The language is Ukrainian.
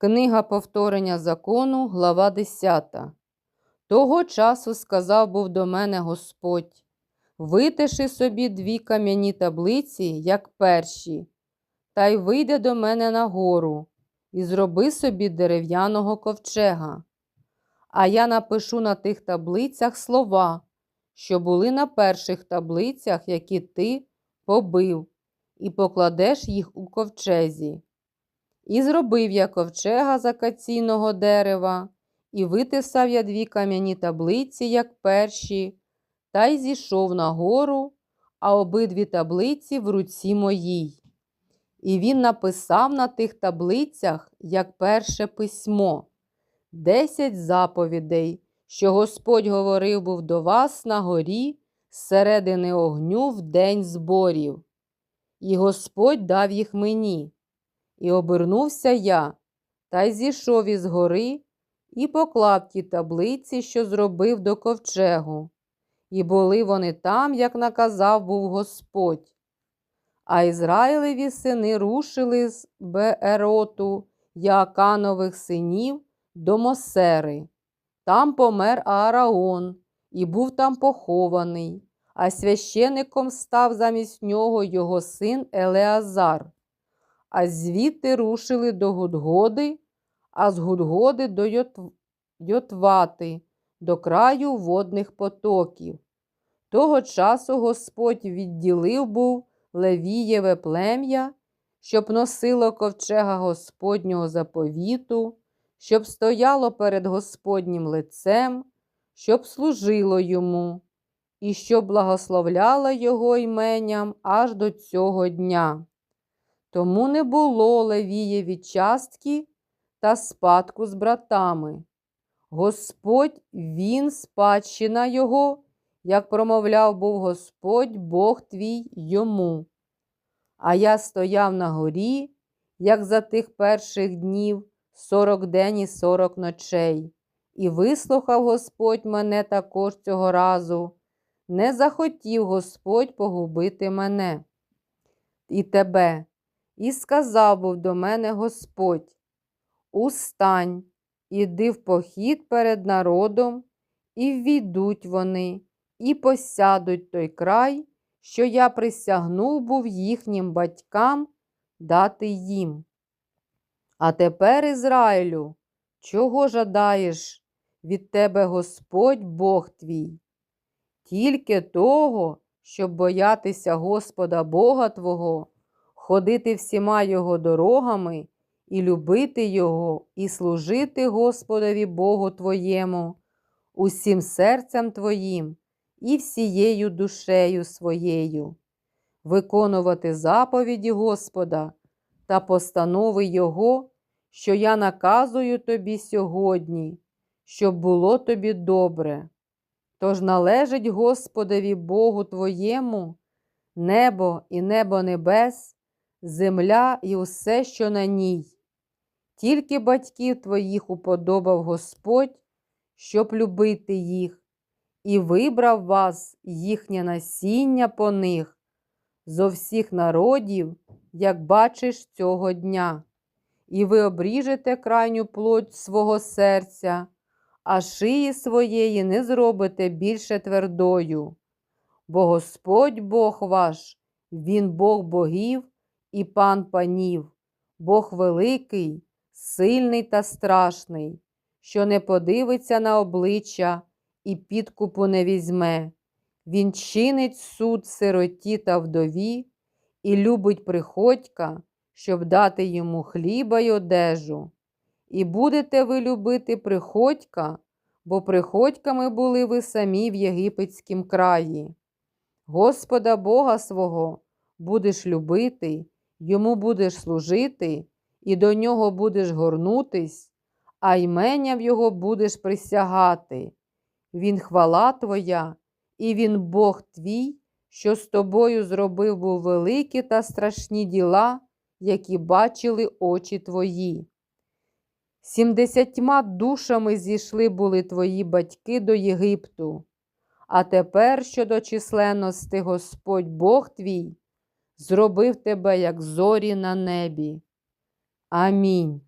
Книга повторення закону, глава 10. Того часу сказав був до мене Господь: Витиши собі дві кам'яні таблиці, як перші, та й вийде до мене на гору, і зроби собі дерев'яного ковчега. А я напишу на тих таблицях слова, що були на перших таблицях, які ти побив, і покладеш їх у ковчезі. І зробив я ковчега з акаційного дерева, і витисав я дві кам'яні таблиці, як перші, та й зійшов на гору, а обидві таблиці в руці моїй. І він написав на тих таблицях, як перше письмо, десять заповідей, що Господь говорив був до вас на горі зсередини огню в день зборів. І Господь дав їх мені. І обернувся я, та й зійшов із гори, і поклав ті таблиці, що зробив до ковчегу. І були вони там, як наказав був Господь. А Ізраїлеві сини рушили з Беероту Яаканових синів до Мосери. Там помер Аараон, і був там похований, а священиком став замість нього його син Елеазар а звідти рушили до Гудгоди, а з Гудгоди до Йот... Йотвати, до краю водних потоків. Того часу Господь відділив був Левієве плем'я, щоб носило ковчега Господнього заповіту, щоб стояло перед Господнім лицем, щоб служило йому, і щоб благословляло його іменням аж до цього дня. Тому не було Левієві частки та спадку з братами. Господь він спадщина його, як промовляв був Господь Бог твій йому. А я стояв на горі, як за тих перших днів, сорок день і сорок ночей, і вислухав Господь мене також цього разу. Не захотів Господь погубити мене і тебе. І сказав був до мене Господь: Устань, іди в похід перед народом, і ввійдуть вони, і посядуть той край, що я присягнув був їхнім батькам дати їм. А тепер, Ізраїлю, чого жадаєш від тебе Господь Бог твій? Тільки того, щоб боятися Господа Бога Твого ходити всіма Його дорогами і любити Його, і служити Господові Богу Твоєму, усім серцем Твоїм і всією душею своєю, виконувати заповіді Господа та постанови Його, що я наказую тобі сьогодні, щоб було тобі добре. Тож належить Господові Богу Твоєму, небо і небо небес, земля і усе, що на ній. Тільки батьків твоїх уподобав Господь, щоб любити їх, і вибрав вас їхнє насіння по них зо всіх народів, як бачиш цього дня, і ви обріжете крайню плоть свого серця, а шиї своєї не зробите більше твердою. Бо Господь Бог ваш, Він Бог богів і пан панів, Бог великий, сильний та страшний, що не подивиться на обличчя і підкупу не візьме. Він чинить суд сироті та вдові і любить приходька, щоб дати йому хліба й одежу. І будете ви любити приходька, бо приходьками були ви самі в єгипетськім краї. Господа Бога свого будеш любити йому будеш служити, і до нього будеш горнутись, а ймення в його будеш присягати. Він хвала твоя, і він Бог твій, що з тобою зробив був великі та страшні діла, які бачили очі твої. Сімдесятьма душами зійшли були твої батьки до Єгипту, а тепер щодо численності Господь Бог твій зробив тебе, як зорі на небі. Амінь.